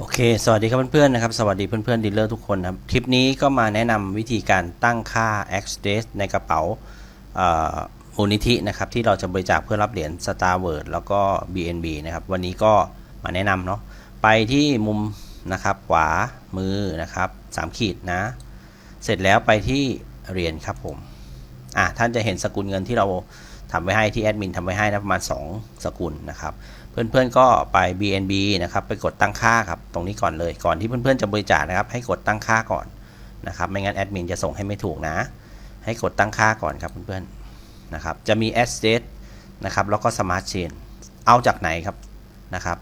โอเค สวัสดีครับเพื่อนๆนะครับ สวัสดีเพื่อนๆดีลเลอร์ทุกคนนะครับ คลิปนี้ก็มาแนะนำวิธีการตั้งค่า X d a y ในกระเป๋าอมูลนิธินะครับ ที่เราจะบริจาคเพื่อรับเหรียญ Star w o r d แล้วก็ BNB นะครับ วันนี้ก็มาแนะนำเนาะ ไปที่มุมนะครับ ขวามือนะครับสามขีดนะ เสร็จแล้วไปที่เหรียญครับผม อะ ท่านจะเห็นสกุลเงินที่เรา ทำไว้ให้ที่แอดมินทำไว้ให้นะประมาณ 2 สกุลนะครับ เพื่อนๆก็ไป BNB นะครับไปกดตั้งค่าครับตรงนี้ก่อนเลยก่อนที่เพื่อนๆจะบริจาคนะครับให้กดตั้งค่าก่อนนะครับไม่งั้นแอดมินจะส่งให้ไม่ถูกนะ ให้กดตั้งค่าก่อนครับเพื่อนๆนะครับจะมี Address นะครับแล้วก็ Smart Chain เอาจากไหนครับนะครับ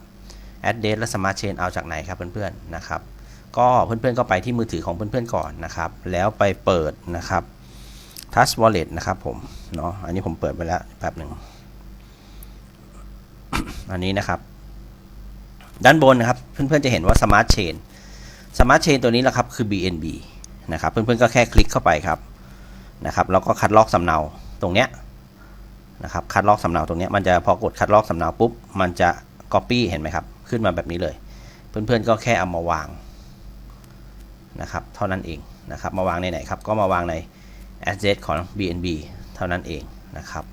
Address และ Smart Chain เอาจากไหนครับเพื่อนๆนะครับก็เพื่อนๆก็ไปที่มือถือของเพื่อนๆก่อนนะครับ แล้วไปเปิดนะครับ Touch Wallet นะครับผมเนาะอันนี้ผมเปิดไปแล้วแป๊บหนึ่งอันนี้นะครับ ด้านบนนะครับ เพื่อนๆจะเห็นว่า Smart Chain Smart Chain ตัวนี้แหละครับคือ BNB นะครับ เพื่อนๆก็แค่คลิกเข้าไปครับนะครับแล้วก็คัดลอกสำเนาตรงเนี้ยนะครับคัดลอกสำเนาตรงเนี้ยมันจะพอกดคัดลอกสำเนาปุ๊บ มันจะ Copy เห็นไหมครับ ขึ้นมาแบบนี้เลย เพื่อนๆก็แค่เอามาวางนะครับ เท่านั้นเองนะครับ มาวางในไหนครับ ก็มาวางใน address ของ BNB เท่านั้นเองนะครับ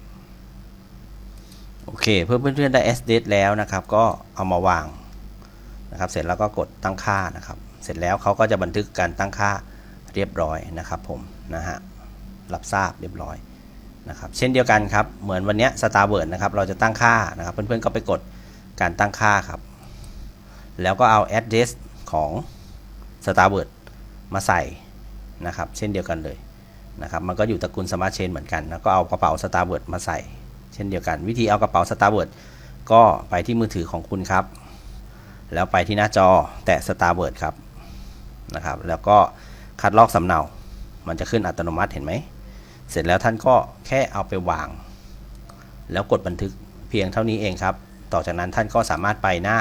โอเคเพื่อเพื่อนๆได้ address แล้วนะครับ ก็เอามาวางนะครับ เสร็จแล้วก็กดตั้งค่านะครับ เสร็จแล้วเขาก็จะบันทึกการตั้งค่าเรียบร้อยนะครับ ผมนะฮะรับทราบเรียบร้อยนะครับ เช่นเดียวกันครับ เหมือนวันนี้ย Star w o r d นะครับ เราจะตั้งค่านะครับ เพื่อนๆก็ไปกดการตั้งค่าครับ แล้วก็เอา address ของ Star w o r d มาใส่นะครับ เช่นเดียวกันเลย นะครับมันก็อยู่ตระกูล Smart Chain เหมือนกัน แล้วก็เอากระเป๋า Star w o r d มาใส่ เช่นเดียวกัน วิธีเอากระเป๋า Star w o r d ก็ไปที่มือถือของคุณครับ แล้วไปที่หน้าจอแตะ Star w o r d ครับนะครับ แล้วก็คัดลอกสำเนา มันจะขึ้นอัตโนมัติเห็นไหม เสร็จแล้วท่านก็แค่เอาไปวาง แล้วกดบันทึกเพียงเท่านี้เองครับ ต่อจากนั้นท่านก็สามารถไปหน้า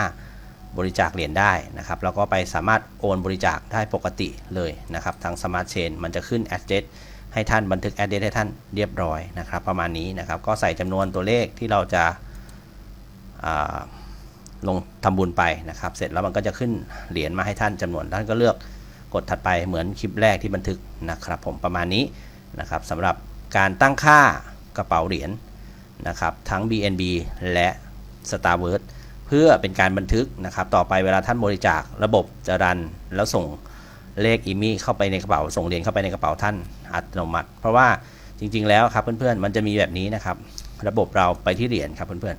บริจาคเหรียญได้นะครับ แล้วก็ไปสามารถโอนบริจาคได้ปกติเลยนะครับ ทาง Smart Chain มันจะขึ้น address ให้ท่านบันทึก address ให้ท่านเรียบร้อยนะครับ ประมาณนี้นะครับ ก็ใส่จำนวนตัวเลขที่เราจะาลงทำบุญไปนะครับ เสร็จแล้วมันก็จะขึ้นเหรียญมาให้ท่านจำนวนท่านก็เลือกกดถัดไปเหมือนคลิปแรกที่บันทึกนะครับ ผมประมาณนี้นะครับสำหรับการตั้งค่ากระเป๋าเหรียญนะครับทั้ง BNB และ Star w o r d เพื่อเป็นการบันทึกนะครับ ต่อไปเวลาท่านบริจาคระบบจะรันแล้วส่ง เลขอีมีเข้าไปในกระเป๋า ส่งเหรียญเข้าไปในกระเป๋าท่านอัตโนมัติ เพราะว่าจริง ๆ แล้วครับเพื่อนๆ มันจะมีแบบนี้นะครับ ระบบเราไปที่เหรียญครับเพื่อน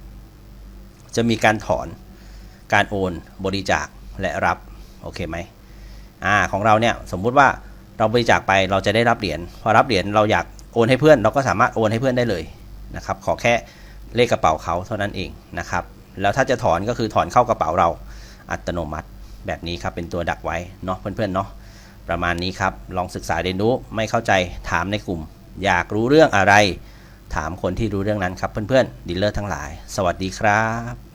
ๆ จะมีการถอน การโอน บริจาค และรับ โอเคไหมอ่าของเราเนี่ยสมมุติว่าเราบริจาคไปเราจะได้รับเหรียญ พอรับเหรียญเราอยากโอนให้เพื่อน เราก็สามารถโอนให้เพื่อนได้เลยนะครับ ขอแค่เลขกระเป๋าเขาเท่านั้นเองนะครับ แล้วถ้าจะถอนก็คือถอนเข้ากระเป๋าเราอัตโนมัติแบบนี้ครับเป็นตัวดักไว้เนาะเพื่อนๆเนาะ ประมาณนี้ครับ ลองศึกษาเรียนรู้ไม่เข้าใจถามในกลุ่ม อยากรู้เรื่องอะไร ถามคนที่รู้เรื่องนั้นครับเพื่อนๆดีลเลอร์ทั้งหลาย สวัสดีครับ